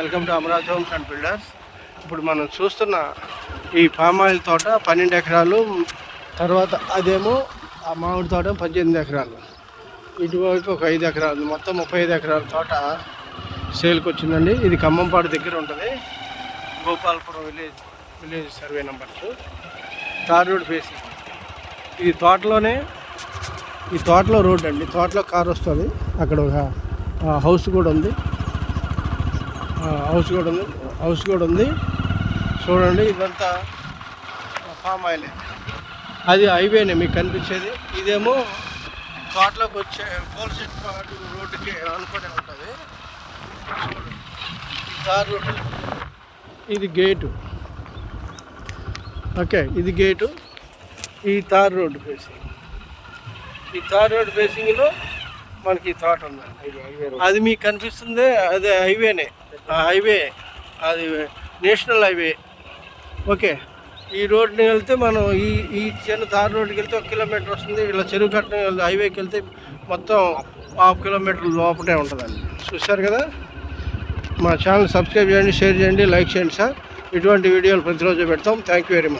Welcome to Amaraj homes and builders. ఇప్పుడు మనం చూస్తున్న ఈ పామ్ ఆయిల్ తోట పన్నెండు ఎకరాలు తర్వాత అదేమో ఆ మామిడి తోట పద్దెనిమిది ఎకరాలు. ఇటువైపు ఒక ఐదు ఎకరాలు మొత్తం ముప్పై ఐదు ఎకరాల తోట సేల్కి వచ్చిందండి. ఇది ఖమ్మంపాడు దగ్గర ఉంటుంది. Gopalapuram village village survey numbers. Tar road facing ఇది తోటలోనే ఈ తోటలో రోడ్ అండి. తోటలో కార్ వస్తుంది. అక్కడ ఒక హౌస్ కూడా ఉంది. హౌస్ కూడా ఉంది. హౌస్ కూడా ఉంది. చూడండి ఇదంతా ఫామ్ ఆయిల్ అది హైవేనే మీకు కనిపించేది. ఇదేమో తోటలోకి వచ్చే పోల్సెట్ రోడ్డుకి అనుకునే ఉంటుంది. దారి తార్ రోడ్డు. ఇది గేటు. ఓకే ఇది గేటు. ఈ తార్ రోడ్డు ఫేసింగ్. ఈ తార్ రోడ్ ఫేసింగ్లో మనకి ఈ తోట ఉంది అది మీకు కనిపిస్తుంది అదే హైవేనే. ఆ హైవే అది నేషనల్ హైవే. ఓకే. ఈ రోడ్ని వెళ్తే మనం ఈ ఈ చిన్న తారు రోడ్డుకి వెళ్తే ఒక కిలోమీటర్ వస్తుంది ఇలా చెరువు కట్టిన హైవేకి వెళ్తే మొత్తం హాఫ్ కిలోమీటర్ లోపలే ఉంటుందండి. చూశారు కదా? మా ఛానల్ సబ్స్క్రైబ్ చేయండి షేర్ చేయండి లైక్ చేయండి సార్. ఇటువంటి వీడియోలు ప్రతిరోజు పెడతాం. Thank you very much